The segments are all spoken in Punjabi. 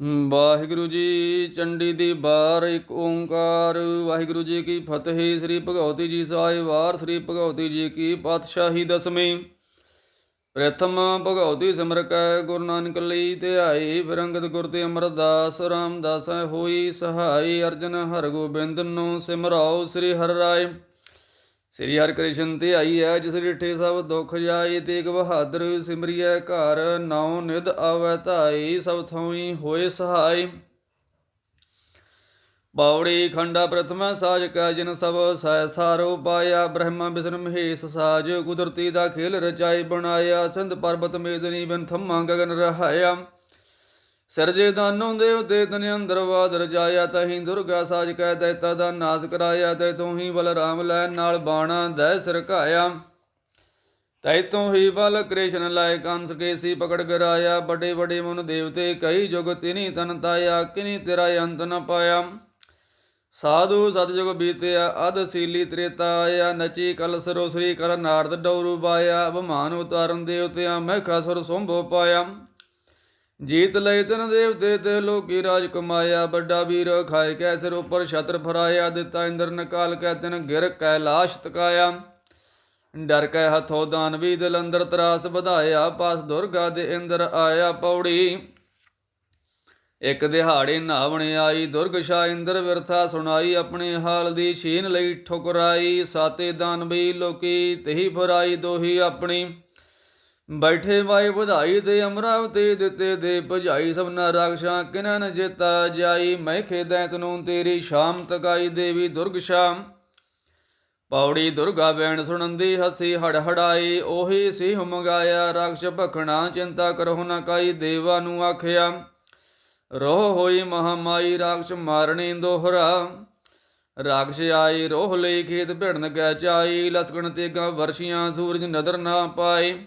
ਵਾਹਿਗੁਰੂ ਜੀ, ਚੰਡੀ ਦੀ ਬਾਰ ਇੱਕ ਓੰਕਾਰ। ਵਾਹਿਗੁਰੂ ਜੀ ਕੀ ਫਤਿਹ, ਸ੍ਰੀ ਭਗਵਤੀ ਜੀ ਸਾਹਿਬ ਵਾਰ, ਸ੍ਰੀ ਭਗਵਤੀ ਜੀ ਕੀ ਪਾਤਸ਼ਾਹੀ ਦਸਵੀਂ। ਪ੍ਰਥਮ ਭਗਵਤੀ ਸਿਮਰ ਕੈ, ਗੁਰੂ ਨਾਨਕ ਲਈ ਧਿਆਈ ਫਿਰ ਅੰਗਦ ਗੁਰ ਤੇ ਅਮਰਦਾਸ, ਰਾਮਦਾਸ ਹੋਈ ਸਹਾਈ ਅਰਜਨ ਹਰਗੋਬਿੰਦ ਨੂੰ ਸਿਮਰਾਓ ਸ੍ਰੀ ਹਰਿ ਰਾਏ। ਸ੍ਰੀ ਹਰਿ ਕ੍ਰਿਸ਼ਨ ਧਿਆਈ ਹੈ ਜਿਸ ਡਿਠੇ ਸਭ ਦੁਖ ਜਾਈ ਤੇਗ ਬਹਾਦਰ ਸਿਮਰਿਐ ਘਰ, ਨਾਉ ਨਿਧ ਆਵੈ ਧਾਈ ਸਭ ਥੋਈ ਹੋਏ ਸਹਾਈ ਬਾਵੜੀ ਖੰਡਾ ਪ੍ਰਥਮਾ ਸਾਜ ਕਾ, ਜਿਨ ਸਭ ਸੈ ਸਾਰੋ ਪਾਇਆ, ਬ੍ਰਹਮਾ ਵਿਸ਼ਨ ਮਹੇਸ਼ ਸਾਜ, ਕੁਦਰਤੀ ਦਾ ਖੇਲ ਰਚਾਈ ਬਣਾਇਆ, ਸਿੰਧ ਪਰਬਤ ਮੇਦਨੀ ਬਿਨ ਥੰਮਾ ਗਗਨ ਰਹਾਇਆ। ਸਰਜੇ ਦਾਨੋਂ ਦੇਵ ਤੇ ਤਨ ਅੰਦਰ ਬਾਦ ਰਜਾਇਆ, ਤਹੀਂ ਦੁਰਗਾ ਸਾਜ ਕੈ ਦੈਤਾ ਦਾ ਨਾਸ ਕਰਾਇਆ, ਤੈ ਤੂੰ ਹੀ ਬਲਰਾਮ ਲੈ ਨਾਲ ਬਾਣਾ ਦੈ ਸਰਕਾਇਆ ਤੈ ਤੂੰ ਹੀ ਬਲ ਕ੍ਰਿਸ਼ਨ ਲਾਇ ਕੰਸ ਕੇਸੀ ਪਕੜ ਗਰਾਇਆ, ਵੱਡੇ ਵੱਡੇ ਮਨ ਦੇਵਤੇ ਕਈ ਜੁਗ ਤਿਨੀ ਤਨ ਤਾਇਆ, ਕਿਨੀ ਤੇਰਾ ਅੰਤ ਨ ਪਾਇਆ। ਸਾਧੂ ਸਤਜੁਗ ਬੀਤਿਆ, ਅਧ ਸੀਲੀ ਤ੍ਰੇਤਾ ਆਇਆ, ਨਚੀ ਕਲ ਸਰੋ ਸ੍ਰੀ ਕਰ ਨਾਰਦ ਡੌਰੂ ਬਾਇਆ, ਅਭਮਾਨ ਉਤਾਰਨ ਦੇਵਤਿਆਂ ਮੈਂ ਖਸਰ ਸੰਭੋ ਪਾਇਆ। ਜੀਤ ਲਈ ਤਨ ਦੇਵਤੇ ਤੇ ਲੋਕੀ ਰਾਜ ਕਮਾਇਆ, ਵੱਡਾ ਵੀਰ ਖਾਏ ਕੈ ਸਿਰ ਉਪਰ ਛਤਰ ਫਰਾਇਆ, ਦਿੱਤਾ ਇੰਦਰ ਨਕਾਲ ਕੈ ਤਿਨ ਗਿਰ ਕੈਲਾਸ਼ ਤਕਾਇਆ। ਡਰ ਕੈ ਹੱਥੋਂ ਦਾਨਵੀ ਦਿਲ ਅੰਦਰ ਤਰਾਸ ਵਧਾਇਆ, ਪਾਸ ਦੁਰਗਾ ਦੇ ਇੰਦਰ ਆਇਆ ਪੌੜੀ। ਇੱਕ ਦਿਹਾੜੇ ਨਾਵਣ ਆਈ, ਦੁਰਗ ਸ਼ਾ ਇੰਦਰ ਵਿਰਥਾ ਸੁਣਾਈ, ਆਪਣੇ ਹਾਲ ਦੀ ਛੀਨ ਲਈ ਠੁਕਰਾਈ, ਸਾਤੇ ਦਾਨਵੀ ਲੋਕੀ, ਤਹੀ ਫਰਾਈ ਦੋਹੀ ਆਪਣੀ। ਬੈਠੇ ਵਾਏ ਵਧਾਈ ਦੇ ਅਮਰਾਵਤੀ ਦਿੱਤੇ ਦੇ ਭਜਾਈ ਸਭਨਾ ਰਾਖਸ਼ਾਂ ਕਿਨਾਂ ਨ ਜੇਤਾ ਜਾਈ? ਮੈਂ ਖੇਦੈ ਤਨੂੰ ਤੇਰੀ ਸ਼ਾਮ ਤਕਾਈ ਦੇਵੀ ਦੁਰਗ ਸ਼ਾਮ। ਪੌੜੀ ਦੁਰਗਾ ਬੈਣ ਸੁਣੰਦੀ ਹਸੀ ਹੜ ਹੜਾਈ ਉਹੀ ਸੀ ਮੰਗਾਇਆ ਰਾਖਸ਼ ਭਖਣਾ, ਚਿੰਤਾ ਕਰਹੁ ਨ ਕਾਈ ਦੇਵਾ ਨੂੰ ਆਖਿਆ। ਰੋਹ ਹੋਈ ਮਹਾਮਾਈ, ਰਾਖਸ਼ ਮਾਰਣੀ ਦੋਹਰਾ। ਰਾਖਸ਼ ਆਈ, ਰੋਹ ਲਈ ਖੇਤ ਭਿੜਨ ਕੈ ਚਾਈ, ਲਸਕਣ ਤੇਗਾ ਵਰਸ਼ੀਆਂ ਸੂਰਜ ਨਦਰ ਨਾ ਪਾਏ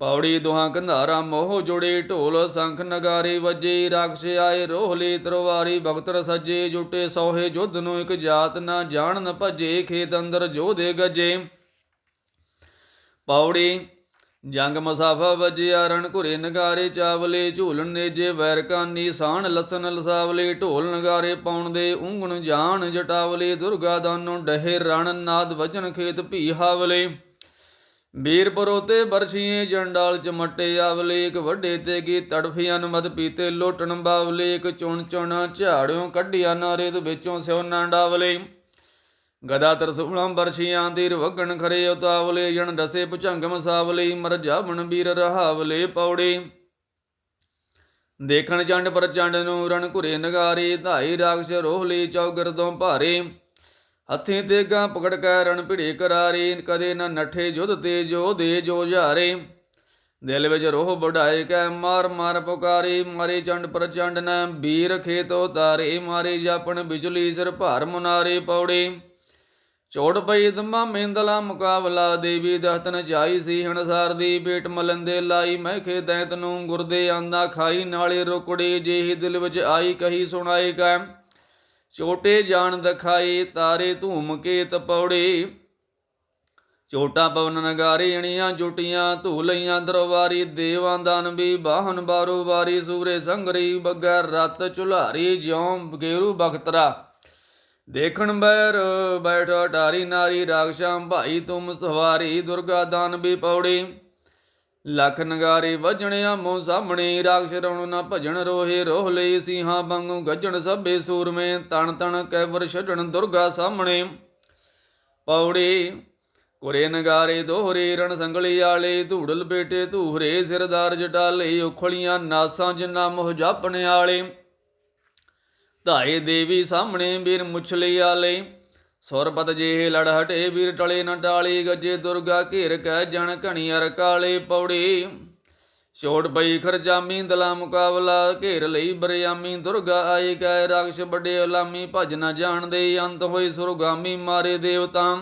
ਪੌੜੀ ਦੁਹਾਂ ਕੰਧਾਰਾ ਮੋਹ ਜੁੜੇ, ਢੋਲ ਸੰਖ ਨਗਾਰੇ ਵਜੇ, ਰਾਖਸ਼ ਆਏ, ਰੋਹਲੇ ਤਰਵਾਰੀ, ਬਖਤਰ ਸੱਜੇ, ਜੁਟੇ ਸੋਹੇ, ਜੁੱਧ ਨੂੰ ਇੱਕ ਜਾਤ ਨਾ ਜਾਣਨ ਭੱਜੇ, ਖੇਤ ਅੰਦਰ ਜੋਧੇ ਗਜੇ। ਪੌੜੀ ਜੰਗ ਮਸਾਫਾ ਵਜਿਆ, ਰਣ ਘੁਰੇ ਨਗਾਰੇ, ਚਾਵਲੇ, ਝੂਲਣ ਨੇਜੇ ਵੈਰਕਾਨੀ ਸਾਣ ਲਸਨ ਲਸਾਵਲੇ, ਢੋਲ ਨਗਾਰੇ ਪਾਉਣ ਦੇ, ਉਂਗਣ ਜਾਣ ਜਟਾਵਲੇ, ਦੁਰਗਾ ਦਾਨੋਂ ਡਹੇ ਰਣ, ਨਾਦ ਵਜਨ ਖੇਤ ਭੀ ਹਾਵਲੇ। ਵੀਰ ਪਰੋਤੇ ਬਰਸ਼ੀਏ ਜੰਡਾਲ ਚਮਟੇ ਆਵਲੇ ਇੱਕ ਵੱਡੇ ਤੇ ਕੀ ਤੜਫੀਆਂ ਮਦ ਪੀਤੇ ਲੋਟਣ ਬਾਵਲੇ ਇੱਕ ਚੁਣ ਚੁਣ ਝਾੜਿਓ ਕੱਢਿਆ ਨਾਰੇ ਵਿੱਚੋਂ ਸਿਉ ਨਾ ਡਾਵਲੇ। ਗਦਾ ਤਰਸੂਲਾਂ ਬਰਸ਼ੀਆਂ ਦੀ ਰਵਗਣ ਖਰੇ ਉਤਾਵਲੇ, ਜਣ ਰਸੇ ਭੁਚੰਗ ਮਸਾਵਲੇ ਮਰ ਜਾਵਣ ਬੀਰ ਰਹਾਵਲੇ ਪੌੜੇ। ਦੇਖਣ ਚੰਡ ਪਰ ਚੰਡ ਨੂੰ ਰਣ ਘੁਰੇ ਨਗਾਰੇ, ਧਾਈ ਰਾਖਸ਼ ਰੋਹਲੀ ਚੌਗਰਦੋਂ ਭਾਰੇ। ਹੱਥੀਂ ਤੇਗਾ ਪਕੜ ਕੇ ਰਣ ਭਿੜੇ ਕਰਾਰੇ, ਕਦੇ ਨਾ ਨਠੇ ਜੁਧ ਤੇ ਜੋ ਦੇ ਜੋ ਜਾਰੇ। ਦਿਲ ਵਿੱਚ ਰੋਹ ਵਢਾਏ ਕੈ ਮਾਰ ਮਾਰ ਪੁਕਾਰੇ, ਮਾਰੇ ਚੰਡ ਪ੍ਰਚੰਡ ਨਾ ਵੀਰ ਖੇਤ ਉਤਾਰੇ, ਮਾਰੇ ਜਾਪਣ ਬਿਜਲੀ ਸਿਰ ਭਾਰ ਮੁਨਾਰੇ ਪੌੜੇ। ਚੋੜ ਪਈ ਦਮਾ ਮੇਂਦਲਾ ਮੁਕਾਬਲਾ, ਦੇਵੀ ਦਸਤਨ ਜਾਈ ਸੀ ਹਣਸਾਰ ਦੀ ਬੇਟ ਮਲੰਦੇ ਲਾਈ। ਮੈਂ ਖੇਦੈ ਤਨੂੰ ਗੁਰਦੇ ਆਂਦਾ ਖਾਈ, ਨਾਲੇ ਰੁਕੜੇ ਜਿਹੀ ਦਿਲ ਵਿੱਚ ਆਈ, ਕਹੀ ਸੁਣਾਈ ਕੈ ਚੋਟੇ ਜਾਣ ਦਖਾਈ ਤਾਰੇ ਧੂਮ ਕੇ ਤਪੌੜੇ। ਚੋਟਾ ਪਵਨ ਨਗਾਰੀ, ਅਣੀਆਂ ਜੁਟੀਆਂ ਧੂ ਲਈਆਂ ਦਰਵਾਰੀ ਦੇਵਾਂ ਦਾਨ ਵੀ ਬਾਹਨ ਬਾਰੂ ਵਾਰੀ, ਸੂਰੇ ਸੰਗਰੀ, ਬੱਗੈ ਰਤ ਚੁਲਾਰੀ ਜਿਉਂ ਬਗੇਰੂ ਬਖਤਰਾ। ਦੇਖਣ ਬੈਰ ਬੈਠ ਟਾਰੀ ਨਾਰੀ ਰਾਖਸ਼ਾਂ ਭਾਈ ਤੁਮ ਸਵਾਰੀ, ਦੁਰਗਾ ਦਾਨ ਵੀ ਪੌੜੀ। ਲਖ ਨਗਾਰੇ ਵਜਣਿਆ ਮੋ ਸਾਹਮਣੇ, ਰਾਖਸ਼ ਰਉਣ ਨਾ ਭਜਣ ਰੋਹੇ, ਰੋਹ ਲਈ ਸਿੰਘਾਂ ਵਾਂਗੂ ਗੱਜਣ ਸਭੇ ਸੂਰਮੇ, ਤਣ ਤਣ ਕੈਵਰ ਛੱਡਣ ਦੁਰਗਾ ਸਾਹਮਣੇ। ਪੌੜੀ ਕੁਰੇ ਨਗਾਰੇ ਦੋਹਰੇ, ਰਣ ਸੰਗਲੀ ਆਲੇ, ਧੂੜਲ ਬੇਟੇ ਧੂਹਰੇ, ਸਿਰਦਾਰ ਜਟਾਲੇ, ਉਖਲੀਆਂ ਨਾਸਾਂ ਜਿੰਨਾ ਮੋਹ ਜਾਪਣ ਆਲੇ। ਧਾਏ ਦੇਵੀ ਸਾਹਮਣੇ ਵੀਰ ਮੁਛਲੀ ਆਲੇ। ਸੁਰਪਤ ਜੇ ਲੜ ਹਟੇ ਵੀਰ ਟਲੇ ਨਾ ਟਾਲੀ, ਗੱਜੇ ਦੁਰਗਾ ਘੇਰ ਕੈ ਜਣ ਘਣੀਅਰ ਕਾਲੇ ਪੌੜੀ। ਛੋੜ ਪਈ ਖਰਜਾਮੀ ਦਲਾ ਮੁਕਾਬਲਾ, ਘੇਰ ਲਈ ਬਰਿਆਮੀ, ਦੁਰਗਾ ਆਏ ਕੈ ਰਾਖਸ਼ ਵੱਡੇ ਉਲਾਮੀ ਭਜ ਨਾ ਜਾਣਦੇ ਅੰਤ ਹੋਈ ਸੁਰਗਾਮੀ, ਮਾਰੇ ਦੇਵਤਾ।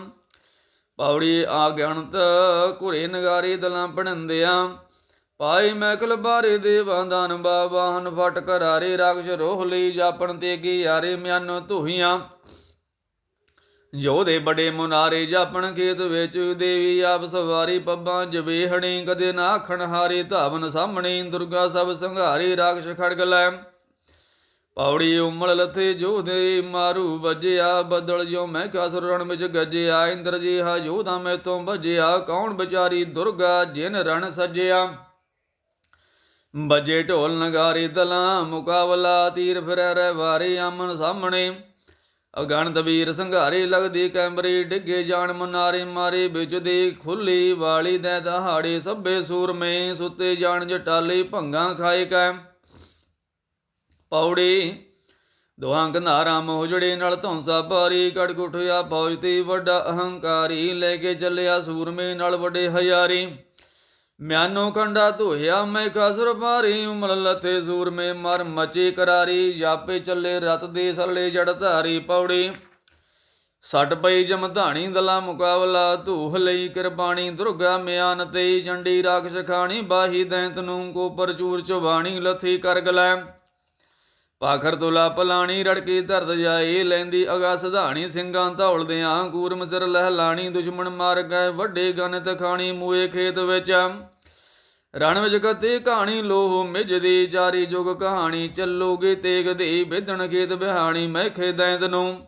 ਪੌੜੀ ਆ ਗਣਤ ਘੁਰੇ ਨਗਾਰੇ ਦਲਾਂ ਪੜੰਦਿਆਂ ਪਾਏ ਮੈਕਲ ਬਾਰੇ ਦੇਵਾਂ ਦਾਨ ਬਾਵਾਨ ਫਟ ਕਰਾਰੇ ਰਾਖਸ਼ ਰੋਹ ਲਈ ਜਾਪਣ ਤੇ ਕੀ ਯਾਰੇ ਮਿਆਨੋ ਧੂਹੀਆਂ। ਜੋ ਦੇ ਬੜੇ ਮੁਨਾਰੇ ਜਾਪਣ ਖੇਤ ਵਿੱਚ, ਦੇਵੀ ਆਪ ਸਵਾਰੀ ਪੱਬਾਂ ਜਵੇਹਣੀ ਕਦੇ ਨਾ ਆਖਣ ਹਾਰੇ ਧਾਵਨ ਸਾਹਮਣੇ, ਦੁਰਗਾ ਸਭ ਸੰਘਾਰੀ ਰਾਖਸ਼ ਖੜਗ ਲੈ। ਪੌੜੀ ਉਮਲ ਲਥੇ ਜੋਧੇ ਮਾਰੂ ਵੱਜਿਆ, ਬਦਲ ਜੋ ਮੈਂ ਕਾਸੁਰ ਰਣ ਵਿੱਚ ਗੱਜਿਆ, ਇੰਦਰ ਜੀ ਹਾ ਜੋਧਾ ਮੈਂ ਤੋਂ ਭਜਿਆ ਕੌਣ ਵਿਚਾਰੀ ਦੁਰਗਾ ਜਿਨ ਰਣ ਸਜਿਆ। ਬਜੇ ਢੋਲ ਨਗਾਰੀ, ਦਲਾਂ ਮੁਕਾਬਲਾ, ਤੀਰ ਫਿਰੈ ਰਹਿ ਵਾਰੀ ਆਮਨ ਸਾਹਮਣੇ। ਅਗਣਤ ਵੀਰ ਸੰਘਾਰੇ ਲਗਦੀ ਕੈਂਬਰੀ, ਡਿੱਗੇ ਜਾਣ ਮਨਾਰੇ ਮਾਰੇ, ਵਿੱਚ ਦੀ ਖੁੱਲੀ ਵਾਲੀ ਦੇ ਦਹਾੜੇ ਸਭੇ ਸੂਰਮੇ, ਸੁੱਤੇ ਜਾਣ ਜਟਾਲੀ, ਭੰਗਾ ਖਾਏ ਕੈ ਪੌੜੀ, ਦੋਹਾਂ ਕੰਧਾਰਾਂ ਮੋਜੜੇ ਨਾਲ ਧੌਂਸਾ ਭਾਰੀ, ਕੜਕ ਉਠਿਆ ਫੌਜ ਤੇ ਵੱਡਾ ਅਹੰਕਾਰੀ, ਲੈ ਕੇ ਚੱਲਿਆ ਸੂਰਮੇ ਨਾਲ ਵੱਡੇ ਹਜ਼ਾਰੀ। ਮਿਆਨੋ ਕੰਡਾ ਧੋਇਆ ਮੈਂ ਕਸਰ ਭਾਰੀ, ਉਮਲ ਲਥੇ ਸੂਰਮੇ ਮਰ ਮਚੇ ਕਰਾਰੀ, ਜਾਪੇ ਚੱਲੇ ਰਤ ਦੇ ਸੱਲੇ ਜੜ ਧਾਰੀ ਪੌੜੀ। ਸੱਟ ਪਈ ਜਮਧਾਣੀ ਦਲਾ ਮੁਕਾਬਲਾ, ਧੂਹ ਲਈ ਕਿਰਪਾਣੀ ਦੁਰਗਾ ਮਿਆਨ ਤੇ ਚੰਡੀ ਰਾਖਸ਼ ਖਾਣੀ, ਬਾਹੀ ਦੈਂਤ ਨੂੰ ਕੋਪਰ ਚੂਰ ਚੁਬਾਣੀ, ਲਥੀ ਕਰ ਗਲੈ ਪਾਖਰ ਤੁਲਾ ਪਲਾਣੀ ਰੜਕੀ ਧਰਤ ਜਾਈ, ਲੈਂਦੀ ਅਗਾ ਸਧਾਣੀ ਸਿੰਘਾਂ ਧੌਲਦਿਆਂ ਕੂਰਮ ਸਿਰ ਲਹਿਲਾਣੀ ਦੁਸ਼ਮਣ ਮਾਰ ਗਏ ਵੱਡੇ ਗਨਤ ਖਾਣੀ, ਮੂਏ ਖੇਤ ਵਿੱਚ ਰਣ ਵਿੱਚ ਕਤੇ ਕਹਾਣੀ, ਲੋਹ ਮਿਜਦੀ ਚਾਰੀ ਜੁਗ ਕਹਾਣੀ, ਚੱਲੋਗੇ ਤੇਗ ਦੇ ਵਿਦਣ ਖੇਤ ਬਿਹਾਣੀ ਮੈਂ ਖੇਦੈਂਦ ਨੂੰ।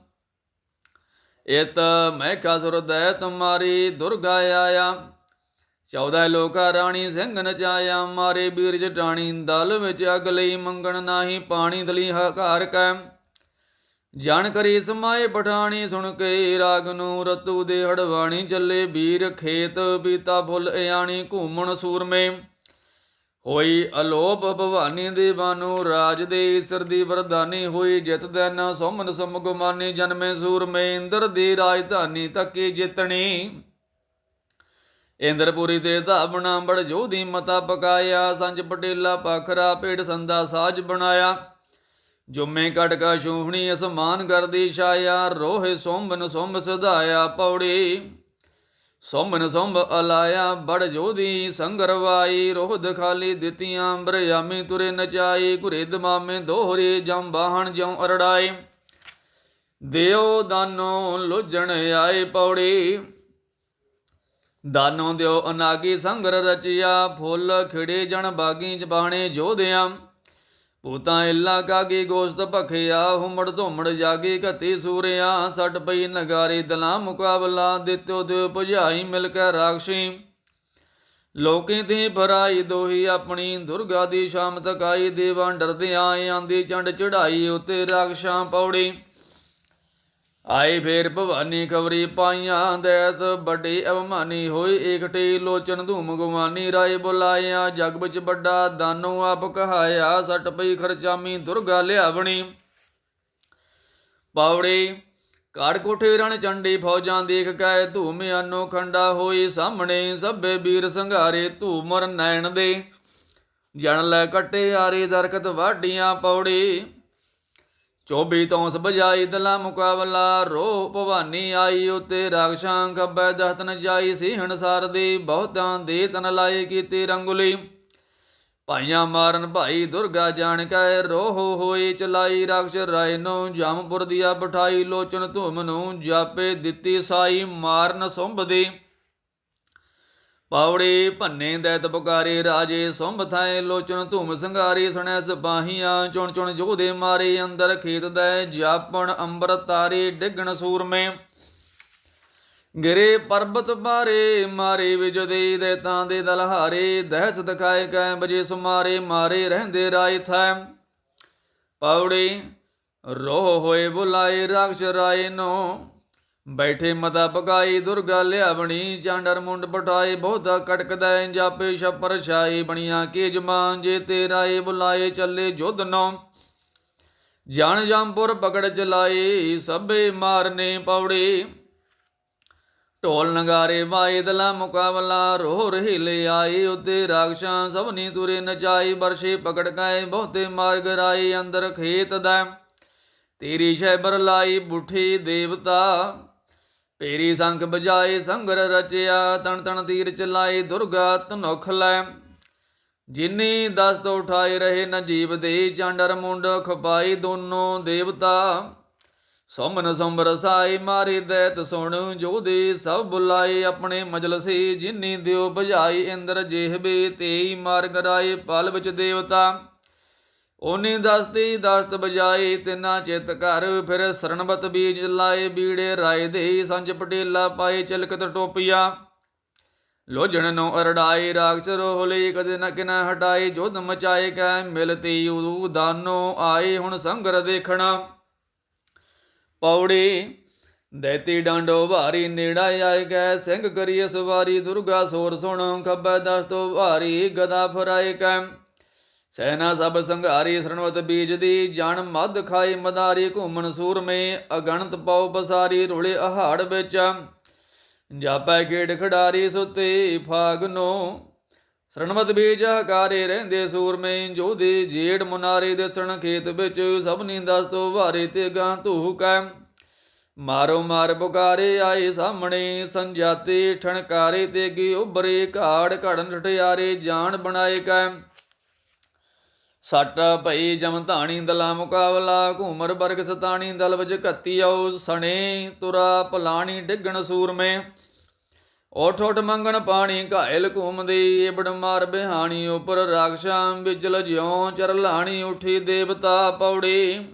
ਇਤ ਮੈਂ ਕਾਸੁਰ ਦੈ ਤੁਮਾਰੀ ਦੁਰਗਾ ਆਇਆ। 14 ਲੋਕਾ ਰਾਣੀ ਸਿੰਘ ਨਚਾਇਆ ਮਾਰੇ ਬੀਰ ਜਟਾਣੀ ਦਲ ਵਿੱਚ ਅਗ ਲਈ ਮੰਗਣ ਨਾਹੀ ਪਾਣੀ ਦਲੀ ਹਕਾਰ ਕੈ। ਜਾਣ ਕਰੀ ਸਮਾਏ ਪਠਾਣੀ ਸੁਣ ਕੇ ਰਾਗ ਨੂੰ ਰਤੂ ਦੇ ਹੜਵਾਣੀ ਚੱਲੇ ਵੀਰ ਖੇਤ ਪੀਤਾ ਫੁੱਲ ਇਆਣੀ ਘੂਮਣ ਸੂਰਮੇ। ਹੋਈ ਅਲੋਪ ਭਵਾਨੀ ਦੇ ਬਾਨੂ ਰਾਜ ਦੇ ਈਸਰ ਦੀ ਵਰਦਾਨੀ ਹੋਈ ਜਿਤ ਦੇਨਾ, ਸੋਮਨ ਸਮਗੁਮਾਨੀ ਜਨਮੇ ਸੂਰਮੇ, ਇੰਦਰ ਦੀ ਰਾਜਧਾਨੀ ਤੱਕੀ ਜਿਤਣੀ। ਇੰਦਰਪੁਰੀ ਤੇ ਧਾਬਣਾ ਬੜ ਜੋਧੀ ਮਤਾ ਪਕਾਇਆ, ਸੰਜ ਪਟੇਲਾ ਪਖਰਾ ਪੇੜ ਸੰਦਾ ਸਾਜ ਬਣਾਇਆ। ਜੁਮੇ ਕਟਕਾ ਸ਼ੂਹਣੀ ਅਸਮਾਨ ਕਰਦੀ ਛਾਇਆ, ਰੋਹੇ ਸੋਮਨ ਸੋਮ ਸਦਾਇਆ ਪੌੜੀ। ਸੋਮਨ ਸੋਮ ਅਲਾਇਆ ਬੜ ਜੋਧੀ ਸੰਗਰਵਾਈ ਰੋਹ ਦਖਾਲੀ ਦਿੱਤੀਆਂ ਬਰਿਆਮੀ ਤੁਰੇ ਨਚਾਈ, ਘੁਰੇ ਦਮਾਮੇ ਦੋਹਰੇ ਜਮ ਬਾਹਣ ਜਉ ਅਰੜਾਏ ਦਿਓ ਦਾਨੋ ਲੋਜਣ ਆਏ ਪੌੜੀ। ਦਾਨੋਂ ਦਿਓ ਅਨਾਗੀ ਸੰਗਰ ਰਚਿਆ, ਫੁੱਲ ਖਿੜੇ ਜਣ ਬਾਗੀ ਚ ਬਾਣੇ ਜੋਧਿਆਂ। ਪੂਤਾਂ ਇਲਾ ਕਾਗੀ ਗੋਸ਼ਤ ਭਖਿਆ, ਹੁਮੜ ਧੁਮੜ ਜਾਗੀ ਘਤੀ ਸੂਰਿਆ। ਸੱਟ ਪਈ ਨਗਾਰੀ ਦਲਾ ਮੁਕਾਬਲਾ, ਦਿੱਤੋ ਦਿਓ ਭੁਜਾਈ ਮਿਲ ਕੇ ਰਾਖਸ਼ੀ। ਲੋਕੀ ਤੇ ਭਰਾਈ ਦੋਹੀ ਆਪਣੀ, ਦੁਰਗਾ ਦੀ ਸ਼ਾਮ ਤਕਾਈ ਦੇਵਾਂ ਡਰਦੇ ਆਏ ਆਂਦੀ ਚੰਡ ਚੜਾਈ ਉਤੇ ਰਾਖਸ਼ਾਂ ਪੌੜੀ। ਆਏ ਫੇਰ ਭਵਾਨੀ ਖਬਰੀ ਪਾਈਆਂ ਦੈਤ, ਵੱਡੀ ਅਵਮਾਨੀ ਹੋਈ ਏਕਟੀ ਲੋਚਨ ਧੂਮ ਗੁਮਾਨੀ, ਰਾਏ ਬੁਲਾਇਆ, ਜਗ ਵਿੱਚ ਵੱਡਾ ਦਾਨੋ ਆਪ ਕਹਾਇਆ, ਸੱਟ ਪਈ ਖਰਚਾਮੀ ਦੁਰਗਾ ਲਿਆਵਣੀ। ਪਾਵੜੀ ਕਾੜ ਕੋਠੇ ਰਣ ਚੰਡੀ, ਫੌਜਾਂ ਦੇਖ ਕੇ ਧੂਮ ਅਨੋ ਖੰਡਾ ਹੋਈ, ਸਾਹਮਣੇ ਸਭੇ ਵੀਰ ਸੰਘਾਰੇ ਧੂਮਰ ਨੈਣ ਦੇ। ਜਣ ਲੈ ਕੱਟੇ ਆਰੇ ਦਰਖਤ ਵਾਢੀਆਂ ਪੌੜੀ ਚੋਬੀ ਤੋਂ ਬਜਾਈ ਦਲਾ ਮੁਕਾਬਲਾ ਰੋ ਭਵਾਨੀ ਆਈ ਉਤੇ ਰਾਖਸ਼ਾਂ ਖੱਬੈ ਦਹਤਨ ਜਾਈ, ਸੀਹਣ ਸਰਦੀ ਬਹੁਤਾਂ ਦੇ ਤਨ ਲਾਏ ਕੀਤੀ ਰੰਗੁਲੀ। ਭਾਈਆਂ ਮਾਰਨ ਭਾਈ ਦੁਰਗਾ ਜਾਣ ਕੈ ਰੋਹ ਹੋਈ ਚਲਾਈ ਰਾਖਸ਼ ਰਾਏ ਨੂੰ, ਜਮਪੁਰ ਦੀਆ ਬਿਠਾਈ ਲੋਚਨ ਧੂਮ ਨੂੰ, ਜਾਪੇ ਦਿੱਤੀ ਸਾਈ ਮਾਰਨ ਸੁੰਭਦੀ ਪਾਵੜੀ ਭੰਨੇ ਦੈਤ ਪੁਕਾਰੇ ਰਾਜੇ ਸੁੰਭ ਥਾਏ ਲੋਚਨ ਧੂਮ ਸੰਘਾਰੀ ਸੁਣੈ ਸਿਪਾਹੀਆਂ ਚੁਣ ਚੁਣ ਜੋਧੇ ਮਾਰੇ ਅੰਦਰ ਖੇਤ ਦੈ ਜਾਪਣ ਅੰਬਰ ਤਾਰੇ ਡਿੱਗਣ ਸੂਰਮੇ। ਗਿਰੇ ਪਰਬਤ ਬਾਰੇ ਮਾਰੇ ਵਿਜਦੇ ਦੇ ਤਾਂ ਦੇ ਦਲਹਾਰੇ ਦਹਿਸ ਦਿਖਾਏ ਕੈ ਬਜੇ ਸੁਮਾਰੇ ਮਾਰੇ ਰਹਿੰਦੇ ਰਾਏ ਥੈ। ਪਾਵੜੇ ਰੋਹ ਹੋਏ ਬੁਲਾਏ ਰਾਖਸ਼ ਰਾਏ ਨੋ ਬੈਠੇ ਮਤਾ ਪਕਾਈ ਦੁਰਗਾ ਲਿਆਵਣੀ ਚਾਂਡਰ ਮੁੰਡ ਪਟਾਏ ਬਹੁਤਾ ਕਟਕਦਾ ਜਾਪੇ ਛਪਰ ਛਾਈ ਬਣੀਆਂ ਕੀ ਜਮਾਨ ਜੇ ਤੇਰਾਏ ਬੁਲਾਏ, ਚੱਲੇ ਜੁਧ ਨੋ। ਜਾਣ ਜੰਪੁਰ ਪਕੜ ਚਲਾਏ, ਸਭੇ ਮਾਰਨੇ ਪੌੜੀ। ਢੋਲ ਨਗਾਰੇ ਵਾਏ, ਦਲਾ ਮੁਕਾਬਲਾ ਰੋ ਰੋਹ ਰਹਿਲੇ ਆਏ। ਉਤੇ ਰਾਖਸ਼ਾਂ ਸਭਨੀ ਤੁਰੇ ਨਚਾਈ ਬਰਸ਼ੇ ਪਕੜ ਕਾਏ, ਬਹੁਤੇ ਮਾਰਗ ਰਾਏ, ਅੰਦਰ ਖੇਤ ਦਾ। ਤੇਰੀ ਸ਼ੈਬਰ ਲਾਈ ਬੁੱਠੀ ਦੇਵਤਾ। ਪੇਰੀ ਸੰਖ ਬਜਾਏ ਸੰਗਰ ਰਚਿਆ, ਤਣ ਤਣ ਤੀਰ ਚਲਾਏ ਦੁਰਗਾ ਧਨੁਖ ਲੈ। ਜਿਨੀ ਦਸ ਤੋਂ ਉਠਾਏ ਰਹੇ ਨ ਜੀਵ ਦੇ, ਚਾਂਡਰ ਮੁੰਡ ਖਪਾਈ ਦੋਨੋਂ ਦੇਵਤਾ। ਸੋਮਨ ਸੰਬਰ ਸਾਈ ਮਾਰੀ ਦੈਤ ਸੁਣ ਜੋਦੇ ਸਭ ਬੁਲਾਏ ਆਪਣੇ ਮਜਲਸੀ ਜਿਨੀ ਦਿਓ ਬਜਾਈ ਇੰਦਰ ਜੇਹਬੇ, ਤੇਈ ਮਾਰਗ ਰਾਏ, ਪਲ ਵਿੱਚ ਦੇਵਤਾ। ਉਹਨੇ ਦਸਤੀ ਦਸਤ ਬਜਾਈ ਤਿੰਨਾ ਚਿਤ ਘਰ, ਫਿਰ ਸਰਣਬਤ ਬੀਜ ਲਾਏ ਬੀੜੇ ਰਾਏ ਦੇ ਸੰਜ ਪਟੇਲਾ ਪਾਏ ਚਲਕਤ ਟੋਪੀਆ। ਲੋਜਣ ਨੂੰ ਅਰੜਾਈ ਰਾਖਸ ਰੋਹਲੀ ਕਦੇ ਨ ਕਿਨਾ ਹਟਾਈ, ਜੁਧ ਮਚਾਏ ਕੈ ਮਿਲਤੀ ਉਦੂ ਦਾਨੋ ਆਏ ਹੁਣ ਸੰਗਰ ਦੇਖਣਾ। ਪੌੜੀ ਦੈਤੀ ਡਾਂਡੋ ਭਾਰੀ, ਨੇੜਾ ਆਏ ਗੈ ਸਿੰਘ ਕਰੀਏ ਸਵਾਰੀ, ਦੁਰਗਾ ਸੋਰ ਸੁਣ ਖੱਬੈ ਦਸ ਤੋਂ ਭਾਰੀ, ਗਦਾ ਫਰਾਏ ਕੈ। ਸੈਨਾ ਸਭ ਸੰਘਾਰੀ ਸਰਣਵਤ ਬੀਜ ਦੀ ਜਣ ਮਦ ਖਾਈ ਮਦਾਰੀ, ਘੁੰਮਣ ਸੂਰਮੇ, ਅਗਣਤ ਪਉ ਬਸਾਰੀ, ਰੁਲੇ ਅਹਾੜ ਵਿੱਚ। ਜਾਪੈ ਖੇਡ ਖਿਡਾਰੀ ਸੁਤੇ ਫਾਗਨੋ ਸਰਣਵਤ ਬੀਜ ਹਕਾਰੇ ਰਹਿੰਦੇ ਸੂਰਮੇ ਜੋਦੇ ਜੇੜ ਮੁਨਾਰੇ ਦਿਸਣ ਖੇਤ ਵਿੱਚ। ਸਭ ਦਸ ਤੋਂ ਭਾਰੇ ਤੇ ਗਾਂ ਧੂਕੈ ਮਾਰੋ ਮਾਰ ਪੁਕਾਰੇ ਆਏ ਸਾਹਮਣੇ, ਸੰਜਾਤੇ ਠਣਕਾਰੇ ਤੇ ਗੀ ਉਬਰੇ ਘਾੜ ਘੜਨ ਠਠਿਆਰੇ ਜਾਨ ਬਣਾਏ ਕੈ। ਸੱਟ ਭਈ ਜਮ ਧਾਣੀ ਦਲਾ ਮੁਕਾਬਲਾ, ਘੂਮਰ ਬਰਗ ਸਤਾਣੀ ਦਲ ਵਜ ਕੱਤੀ ਆਉ ਸਣੇ, ਤੁਰਾ ਪਲਾਣੀ ਡਿੱਗਣ ਸੂਰਮੇ। ਓਠ ਓਠ ਮੰਗਣ ਪਾਣੀ, ਘਾਇਲ ਘੂਮਦੀ ਏਬੜ ਮਾਰ ਬਿਹਾਣੀ, ਉਪਰ ਰਾਖਸ਼ਾਂ ਵਿਜਲ ਜਿਉ ਚਰਲਾਣੀ ਉਠੀ ਦੇਵਤਾ ਪੌੜੀ।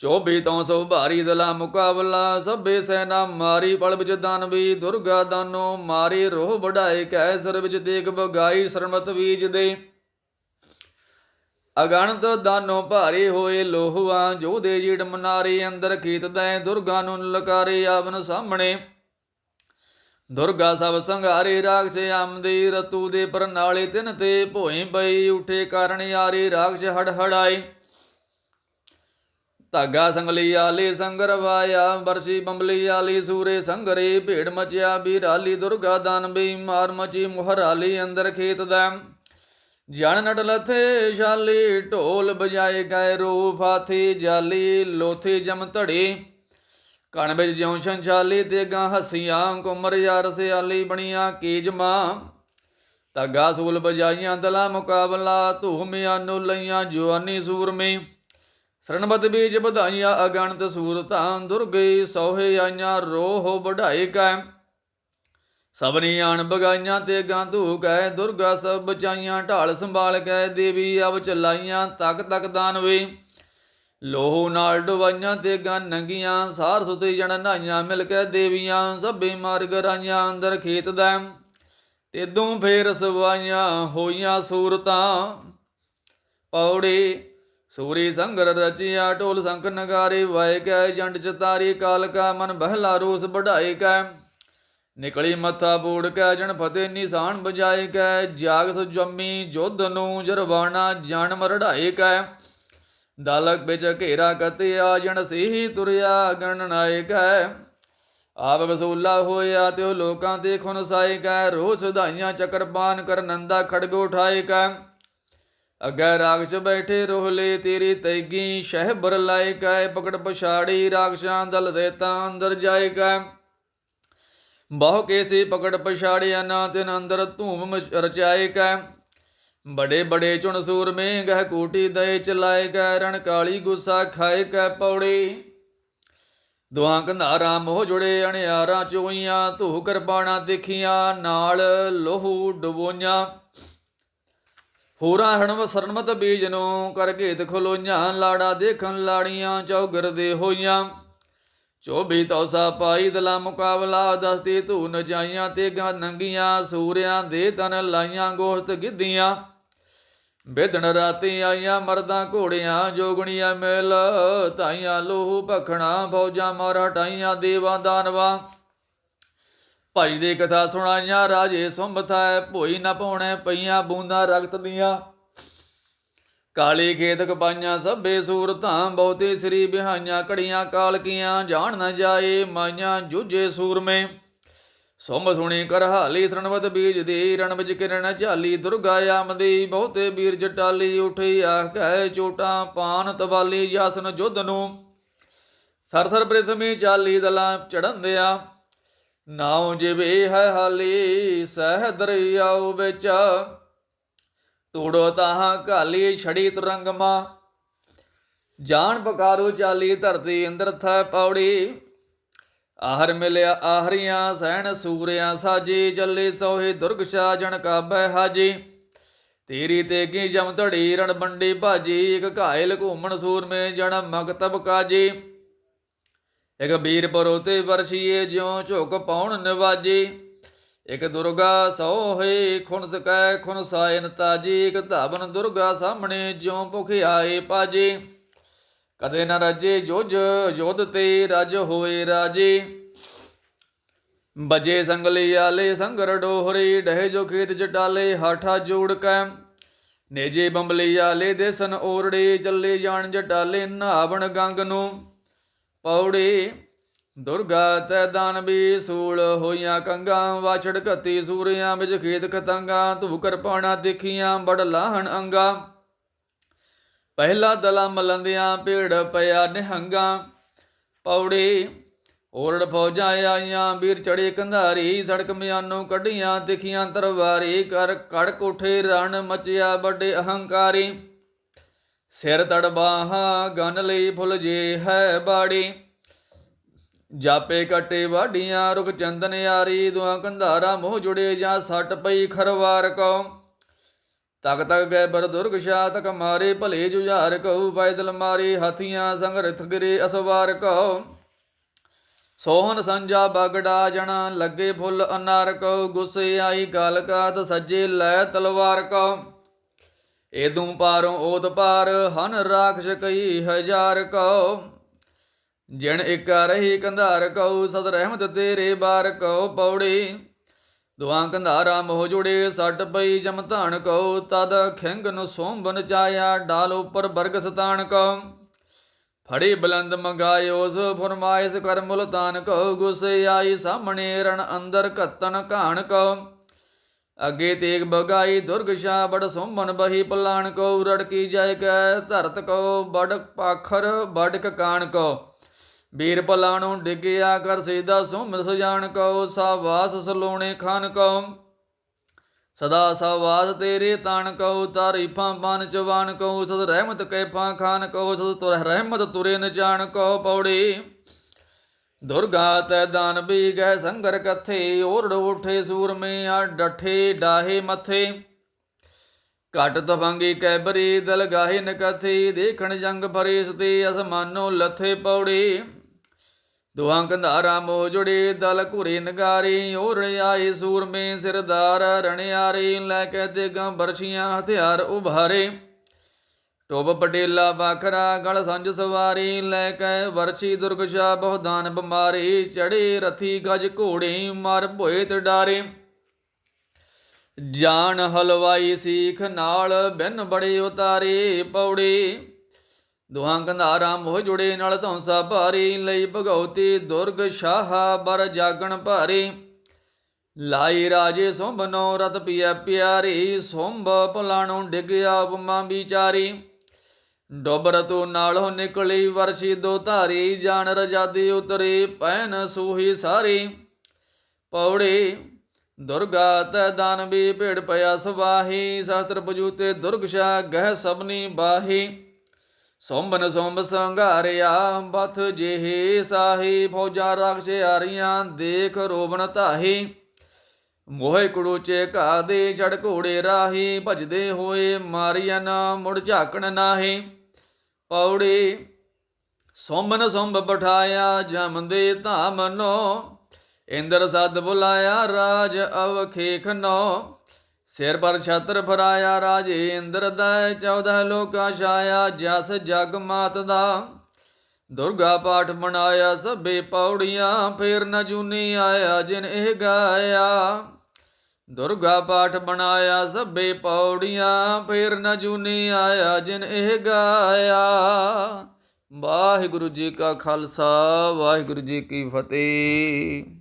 ਚੋਬੀ ਤੋਂ ਸੋ ਭਾਰੀ ਦਲਾ ਮੁਕਾਬਲਾ, ਸਭੇ ਸੈਨਾ ਮਾਰੀ, ਪਲ ਵਿੱਚ ਦਾਨਵੀ ਦੁਰਗਾ ਦਾਨੋ ਮਾਰੀ, ਰੋਹ ਵਢਾਏ ਕੈ ਸਰ ਵਿੱਚ ਦੇਖ ਬਗਾਈ ਸਰਮਤ ਬੀਜ ਦੇ ਅਗਣਤ ਦਾਨੋ ਭਾਰੇ ਹੋਏ ਲੋਹਵਾ ਜੋ ਦੇ ਜੀੜ ਮਨਾਰੇ, ਅੰਦਰ ਕੀਤਦੈ ਦੁਰਗਾ ਨੂੰ ਲਕਾਰੇ ਆਵਨ ਸਾਹਮਣੇ। ਦੁਰਗਾ ਸਭ ਸੰਘਾਰੇ, ਰਾਖਸ਼ ਆਮਦੀ ਰਤੂ ਦੇ ਪਰਨਾਲੇ, ਤਿਨ ਤੇ ਭੋਏ ਪਈ ਉਠੇ ਕਾਰਣ ਯਾਰੇ, ਰਾਖਸ਼ ਹੜ ਹੜਾਏ ਧਾਗਾ ਸੰਗਲੀ ਆਲੀ ਸੰਗਰ ਵਾਇਆ, ਬਰਸੀ ਬੰਬਲੀ ਆਲੀ ਸੂਰੇ ਸੰਗਰੇ ਭੇੜ ਮਚਿਆ, ਬੀਰਾਲੀ ਦੁਰਗਾ ਦਾਨ ਬੀ ਮਾਰ ਮਚੀ ਮੁਹਰਾਲੀ ਅੰਦਰ ਖੇਤ ਦਾ। ਜਣ ਨਟ ਲਥੇ ਸ਼ਾਲੀ, ਢੋਲ ਬਜਾਏ ਗਏ ਰੂਪ ਹਾਥੀ ਜਾਲੀ, ਲੋਥੀ ਜਮ ਧੜੀ। ਕਣ ਵਿੱਚ ਜਿਉ ਸੰਚਾਲੀ ਤੇ ਗਾਂ ਹਸੀਆਂ, ਕੁਮਰ ਯਾਰ ਸਿਆਲੀ ਬਣੀਆਂ ਕੀਜਮਾ ਧਾਗਾ ਸੂਲ ਬਜਾਈਆਂ ਦਲਾ ਮੁਕਾਬਲਾ ਧੂਮਿਆਂ ਨੂੰ ਲਈਆਂ ਜਵਾਨੀ ਸੂਰਮੇ। ਸਰਣਬਤ ਬੀਜ ਵਧਾਈਆਂ, ਅਗਣਤ ਸੂਰਤਾਂ, ਦੁਰਗੇ ਸੋਹੇ ਆਈਆਂ, ਰੋਹ ਵਢਾਏ ਕੈ ਸਭਨੀ ਆਣ ਬਗਾਈਆਂ ਤੇ ਗਾਂਧੂ ਕੈ ਦੁਰਗਾ ਸਭ ਬਚਾਈਆਂ, ਢਾਲ ਸੰਭਾਲ ਕੈ ਦੇਵੀ ਅਬ ਚਲਾਈਆਂ, ਤਕ ਤਕ ਦਾਨਵੇ ਲੋਹੂ ਨਾਲ ਡਵਾਈਆਂ ਤੇ ਗਾਂ ਨੰਗੀਆਂ, ਸਾਰ ਸੁਤੇ ਜਣ ਨਾਈਆਂ, ਮਿਲ ਕੇ ਦੇਵੀਆਂ, ਸਭੇ ਮਾਰਗ ਰਾਈਆਂ, ਅੰਦਰ ਖੇਤ ਦਾ। ਤੇਦੋਂ ਫੇਰ ਸਵਾਈਆਂ ਹੋਈਆਂ ਸੂਰਤਾਂ। ਪੌੜੀ, ਸੂਰੀ ਸੰਗਰ ਰਚਿਆ, ਢੋਲ ਸੰਖ ਨਗਾਰੇ, ਵਾਏ ਕੈ ਜੰਡ ਚਤਾਰੀ ਕਾਲਕਾ ਮਨ ਬਹਿਲਾ ਰੂਸ, ਵਢਾਏ ਕੈ ਨਿਕਲੀ ਮੱਥਾ ਬੂੜ ਕੈ ਜਣ ਫਤੇ ਨਿਸ਼ਾਨ ਬਜਾਏ ਕੈ, ਜਾਗ ਸੁ ਜੰਮੀ ਜੁੱਧ ਨੂੰ ਜਰਵਾਣਾ ਜਨ ਮਰੜਾਏ ਕੈ। ਦਾਲਕ ਵਿੱਚ ਘੇਰਾ ਕਤਿਆ ਜਣ ਸਹੀ ਤੁਰਿਆ ਗਣ ਨਾਇਕੈ ਆਪ ਵਸੂਲਾ ਹੋਇਆ ਤੇ ਉਹ ਲੋਕਾਂ ਤੇ ਖੁਨ ਸਾਏ ਕੈ, ਰੋਸ ਵਧਾਈਆਂ ਚੱਕਰਪਾਨ ਕਰ ਨੰਦਾ ਖੜਗ ਉਠਾਏ ਕੈ। ਅੱਗੇ ਰਾਖਸ਼ ਬੈਠੇ ਰੋਹਲੇ ਤੇਰੀ ਤੈਗੀ ਸ਼ਹਿਬਰ ਲਾਇਕ ਹੈ ਪਕੜ ਪਛਾੜੀ ਰਾਖਸ਼ਾਂ ਦਲ ਦੇਤਾ ਅੰਦਰ ਜਾਏ ਕੈ। ਬਹੁ ਕੇਸੀ ਪਕੜ ਪਛਾੜਿਆ ਨਾ ਤਿਨ ਅੰਦਰ ਧੂਮ ਰਚਾਏ ਕੈ। ਬੜੇ ਬੜੇ ਚੁਣ ਸੂਰਮੇ ਗਹਿ ਕੋਟੀ ਦਏ ਚਲਾਏ ਕੈ, ਰਣ ਕਾਲੀ ਗੁੱਸਾ ਖਾਏ ਕੈ ਪੌੜੀ। ਦੁਆ ਕੰਧਾਰਾ ਮੋਹ ਜੁੜੇ ਅਣਿਆਰਾਂ ਚੋਈਆਂ, ਧੂ ਕਰਬਾਣਾ ਦੇਖੀਆਂ, ਨਾਲ ਲੋਹੂ ਡਬੋਈਆਂ। ਹੋਰਾਂ ਹਣਵ ਸਰਨਮਤ ਬੀਜ ਨੂੰ ਕਰ ਘੇਤ ਖਲੋਈਆਂ, ਲਾੜਾ ਦੇਖਣ ਲਾੜੀਆਂ ਚੌਗਰ ਦੇ ਹੋਈਆਂ। ਚੋਬੀ ਤੌਸਾ ਪਾਈ ਦਲਾ ਮੁਕਾਬਲਾ ਦਸਤੀ ਧੂ ਨਜਾਈਆਂ ਤੇ ਗਾ ਨੰਗੀਆਂ, ਸੂਰਿਆਂ ਦੇ ਤਨ ਲਾਈਆਂ ਗੋਸ਼ਤ ਗਿੱਧੀਆਂ। ਬੇਦਣ ਰਾਤੀ ਆਈਆਂ ਮਰਦਾਂ ਘੋੜੀਆਂ, ਜੋਗਣੀਆਂ ਮੇਲ ਤਾਈਆਂ ਲੋਹੂ ਭਖਣਾ, ਫੌਜਾਂ ਮਾਰ ਹਟਾਈਆਂ ਦੇਵਾਂ ਦਾਨਵਾ। ਭਾਈ ਦੇ ਕਥਾ ਸੁਣਾਈਆਂ, ਰਾਜੇ ਸੁੰਭਥੈ ਭੋਈ ਨਾ ਪਾਉਣੇ ਪਈਆਂ ਬੂੰਦਾਂ ਰਗਤ ਦੀਆਂ। ਕਾਲੀ ਖੇਤ ਕਪਾਈਆਂ ਸਭੇ ਸੂਰਤਾਂ, ਬਹੁਤੇ ਸ੍ਰੀ ਬਿਹਾਈਆਂ ਕੜੀਆਂ ਕਾਲਕੀਆਂ, ਜਾਣ ਨਾ ਜਾਏ ਮਾਈਆਂ ਜੂਝੇ ਸੂਰਮੇ। ਸੁੰਭ ਸੁਣੀ ਕਰਹਾਲੀ ਹਾਲੀ ਬੀਜ ਦੇ, ਰਣ ਵਿੱਚ ਕਿਰਨ ਝਾਲੀ ਦੁਰਗਾ ਆਮਦੀ ਬਹੁਤੇ ਵੀਰ ਜਟਾਲੀ ਉਠੀ ਆਖ ਕਹੇ ਚੋਟਾਂ ਪਾਨ ਤਵਾਲੀ ਜਸਨ ਜੁਧ ਨੂੰ। ਥਰ ਪ੍ਰਿਥਮੀ ਚਾਲੀ ਦਲਾਂ ਚੜੰਦਿਆ ਨਾਉ ਜਿਵੇ ਹੈ ਹਾਲੀ, ਸਹਿ ਦਰਿਆਉ ਵਿੱਚ। ਤੋੜੋ ਤਾਹਾਂ ਘਾਲੀ ਛੜੀ ਤੁਰੰਗਮਾ। ਜਾਣ ਪਕਾਰੂ ਚਾਲੀ ਧਰਤੀ ਇੰਦਰ ਥੈ ਪੌੜੀ। ਆਹਰ ਮਿਲਿਆ ਆਹਰੀਆਂ ਸਹਿਣ ਸੂਰਿਆਂ ਸਾਜੀ, ਚੱਲੇ ਸੋਹੇ ਦੁਰਗ ਸ਼ਾ ਜਣ ਕਾਬੈ ਹਾਜੀ। ਤੇਰੀ ਤੇ ਜਮ ਧੜੀ ਰਣ ਬੰਡੀ ਭਾਜੀ, ਇਕ ਘਾਇਲ ਘੂਮਣ ਸੂਰਮੇ ਜਣ ਮਗਤਬ ਕਾਜੀ। ਇੱਕ ਵੀਰ ਪਰੋਤੇ ਵਰਸ਼ੀਏ ਜਿਉ ਝੁਕ ਪਾਉਣ ਨਿਵਾਜੀ। ਇੱਕ ਦੁਰਗਾ ਸੋਹੇ ਖੁਨ ਸਕੈ ਖੁਨ ਸਾਇਨ ਤਾਜੀ, ਇੱਕ ਧਾਵਨ ਦੁਰਗਾ ਸਾਹਮਣੇ ਜਿਉ ਭੁਖ ਆਏ ਪਾਜੀ। ਕਦੇ ਨ ਰਜੇ ਜੋਜ ਜੋਧ ਤੇ ਰਜ ਹੋਏ ਰਾਜੇ। ਬਜੇ ਸੰਗਲੀ ਆਲੇ ਸੰਗਰ ਡੋਹਰੀ, ਡਹਿ ਜੋ ਖੇਤ ਚਟਾਲੇ ਹਾਠਾ ਜੋੜ ਕੈ। ਨੇਜੇ ਬੰਬਲੀ ਆਲੇ ਦੇਸਨ ਓਰੜੇ ਚੱਲੇ ਜਾਣ ਜਟਾਲੇ, ਨਾਵਣ ਗੰਗ ਨੂੰ ਪੌੜੀ। ਦੁਰਗਾ ਤੈ ਦਾਨਵੀ ਸੂਲ ਹੋਈਆਂ ਕੰਗਾਂ, ਵਾਛੜ ਘਤੀ ਸੂਰਿਆਂ ਵਿੱਚ ਖੇਤ ਖਤੰਗਾਂ ਧੂ ਕਰਪਾਣਾ ਦੇਖੀਆਂ, ਬੜ ਲਾਹਣ ਅੰਗਾ। ਪਹਿਲਾ ਦਲਾ ਮਲੰਦਿਆਂ ਪੇੜ ਪਿਆ ਨਿਹੰਗਾ। ਪੌੜੀ ਓਰੜ ਫੌਜਾਂ ਆਈਆਂ, ਵੀਰ ਚੜੇ ਕੰਧਾਰੀ, ਸੜਕ ਮਿਆਨੋਂ ਕੱਢੀਆਂ, ਦਿਖੀਆਂ ਤਰਵਾਰੀ ਕਰ ਕੜ ਕੋਠੇ ਰਣ ਮਚਿਆ ਵੱਡੇ ਅਹੰਕਾਰੀ। ਸਿਰ ਤੜਬਾਹਾਂ, ਗਨ ਲਈ ਫੁੱਲ ਜੇ ਹੈ ਬਾੜੀ। ਜਾਪੇ ਕਟੇ ਵਾਡੀਆਂ ਰੁਖ ਚੰਦਨ ਯਾਰੀ ਦੁਆ ਕੰਧਾਰਾ ਮੋਹ ਜੁੜੇ ਜਾਂ ਸੱਟ ਪਈ ਖਰਵਾਰ ਕੋ ਤਕ ਤਕ ਗਏ ਬਰਦੁਰਗ ਸ਼ਾ ਤਕ ਮਾਰੇ, ਭਲੇ ਜੁਝਾਰ ਕਉ, ਪੈਦਲ ਮਾਰੇ ਹਾਥੀਆਂ ਸੰਗ ਰਥ ਗਿਰੇ ਅਸਵਾਰ ਕਉ। ਸੋਹਨ ਸੰਜਾ ਬਗੜਾ ਜਣਾ, ਲੱਗੇ ਫੁੱਲ ਅਨਾਰ ਕਉ, ਗੁੱਸੇ ਆਈ ਗਲ ਕਾਤ ਸੱਜੇ ਲੈ ਤਲਵਾਰ ਕਉ। ਏਦੂ ਪਾਰੋਂ ਓਤ ਪਾਰ, ਹਨ ਰਾਖਸ਼ ਕਈ ਹਜ਼ਾਰ ਕਉ। ਜਿਣ ਇੱਕ ਰਹੀ ਕੰਧਾਰ ਕਉ ਸਦ ਰਹਿਮਤ ਤੇਰੇ ਬਾਰ ਕਉ ਪੌੜੀ। ਦੁਆ ਕੰਧਾਰਾ ਮੋਹ ਜੁੜੇ ਸੱਟ ਪਈ ਜਮ ਧਾਨ ਕਉ, ਤਦ ਖਿੰਗ ਨੂੰ ਸੋਂਬਨ ਚਾਇਆ ਡਾਲ ਉਪਰ ਬਰਗ ਸਤਾਨ ਕਉ। ਫੜੀ ਬਲੰਦ ਮੰਗਾਇਓਸ ਫਰਮਾਇਸ ਕਰ ਮੁਲਤਾਨ ਕਉ, ਗੁੱਸੇ ਆਈ ਸਾਹਮਣੇ ਰਣ ਅੰਦਰ ਘੱਤਨ ਘਾਣ ਕਉ। ਅੱਗੇ ਤੇਗ ਬਗਾਈ ਦੁਰਗ ਸ਼ਾ ਬੜ ਸੋਮਨ ਬਹੀ ਪਲਾਣ ਕਉ, ਰੜਕੀ ਜਾਇ ਕੈ ਧਰਤ ਕਉ ਬੜ ਪਾਖਰ, ਬੜਕ ਕਾਣ ਕਉ। ਵੀਰ ਨੂੰ ਡਿੱਗਿਆ ਕਰ ਸੀਦਾ ਸੁਮਰ ਸੁਜਾਨ ਕਉ, ਸਾਵਾਸ ਸਲੋਣੇ ਖਾਨ ਕਉ। ਸਦਾ ਸਵਾਸ ਤੇਰੇ ਤਾਣ ਕਉ ਤਾਰੀਫਾਂ ਬਨ ਚਵਾਨ ਕਉ, ਸਦ ਰਹਿਮਤ ਕੈਫਾਂ ਖਾਨ ਕਉ, ਸਦ ਤੁਰ ਰਹਿਮਤ ਤੁਰੇ ਨ ਜਾਣ ਕਉ ਪੌੜੀ। ਦੁਰਗਾ ਤੈ ਦਾਨਵੀ ਗਹਿ ਸੰਗਰ ਕਥੇ, ਓਰੜ ਉਠੇ ਸੂਰਮੇ ਆ ਡਠੇ ਡਾਹੇ ਮਥੇ। ਘਟ ਤਫੰਗੀ ਕੈਬਰੀ ਦਲ ਗਾਹੇ ਨਕਥੀ ਦੇਖਣ ਜੰਗ ਫਰੇਸ ਤੇ ਅਸਮਾਨੋ ਲੱਥੇ ਪੌੜੀ। ਦੁਹਾਂ ਕੰਧਾਰਾ ਮੋਹ ਜੁੜੇ ਦਲ ਘੁਰੇ ਨਗਾਰੀ ਓਰੜ ਆਏ ਸੂਰਮੇ ਸਿਰਦਾਰ, ਰਣਿਆਰੇ ਲੈ ਕੇ ਦੇਗਾਂ ਬਰਸ਼ੀਆਂ ਹਥਿਆਰ ਉਭਾਰੇ। ਟੋਬ ਪਟੇਲਾ ਬਾਖਰਾ ਗਲ ਸੰਜ ਸਵਾਰੀ ਲੈ ਕੇ ਵਰਸ਼ੀ ਦੁਰਗਸ਼ਾ ਬਹੁਦਾਨ ਬਿਮਾਰੀ, ਚੜੇ ਰਥੀ ਗਜ ਘੋੜੇ ਮਰ ਭੋਏ ਤੇ ਡਾਰੇ। ਜਾਨ ਹਲਵਾਈ ਸੀਖ ਨਾਲ ਬਿਨ ਬੜੇ ਉਤਾਰੇ, ਪੌੜੀ ਦੁਹਾਂ ਕੰਧਾਰਾ ਮੋਹ ਜੁੜੇ, ਨਾਲ ਧੌਂਸਾ ਭਾਰੀ, ਲਈ ਭਗਉਤੀ ਦੁਰਗ ਸ਼ਾਹ ਬਰ ਜਾਗਣ ਭਾਰੀ। ਲਾਈ ਰਾਜੇ ਸੁੰਭ ਨੋ ਰਤ ਪਿਆ ਪਿਆਰੀ, ਸੁੰਭ ਭਲਾਣੋਂ ਡਿਗਿਆ ਉਪਮਾ ਵਿਚਾਰੀ। ਡੋਬਰ ਤੂੰ ਨਾਲੋਂ ਨਿਕਲੀ ਵਰਸ਼ੀ ਦੋ ਧਾਰੀ, ਜਾਣ ਰਜਾਦੀ ਉਤਰੇ, ਪੈਨ ਸੂਹੀ ਸਾਰੀ। ਪੌੜੀ, ਦੁਰਗਾ ਤੈ ਦਾਨਵੀ ਭੇੜ ਪਿਆ ਸਵਾਹੀ ਸ਼ਾਸਤਰ ਪਜੂਤੇ ਦੁਰਗਸ਼ਾ ਗਹਿ ਸਭਨੀ ਬਾਹੀ। ਸੋੰਬਨ ਸੋੰਬ ਸੰਘਾਰਿਆ ਬਥ ਜਿਹੇ ਸਾਹੀ, ਫੌਜਾਂ ਰਾਖਸ਼ ਆਰੀਆਂ ਦੇਖ ਰੋਬਣ ਧਾਹੀ। ਮੋਹੇ ਕੁੜੂਚੇ ਘਾ ਦੇ ਛੜ ਘੋੜੇ ਰਾਹੀ, ਭਜਦੇ ਹੋਏ ਮਾਰੀਆਂ ਨਾ ਮੁੜ ਝਾਕਣ ਨਾਹੀ। ਪੌੜੀ ਸੋਮਨ ਸੋੰਬ ਬਠਾਇਆ, ਜਮਦੇ ਧਾਮਨੋ ਇੰਦਰ ਸਦ ਬੁਲਾਇਆ, ਰਾਜ ਅਵਖੇਖ ਨੋ। ਸਿਰ ਪਰ ਛਤਰ ਫਰਾਇਆ ਰਾਜੇ ਇੰਦਰ ਦਾ 14 ਲੋਕਾ ਛਾਇਆ ਜਸ ਜਗ ਮਾਤ ਦਾ। ਦੁਰਗਾ ਪਾਠ ਬਣਾਇਆ ਸਭੇ ਪੌੜੀਆਂ, ਫੇਰ ਨ ਜੂਨੀ ਆਇਆ ਜਿਨ ਇਹ ਗਾਇਆ। ਦੁਰਗਾ ਪਾਠ ਬਣਾਇਆ ਸਭੇ ਪੌੜੀਆਂ, ਫੇਰ ਨ ਜੂਨੀ ਆਇਆ ਜਿਨ ਇਹ ਗਾਇਆ। ਵਾਹਿਗੁਰੂ ਜੀ ਕਾ ਖਾਲਸਾ, ਵਾਹਿਗੁਰੂ ਜੀ ਕੀ ਫਤਿਹ।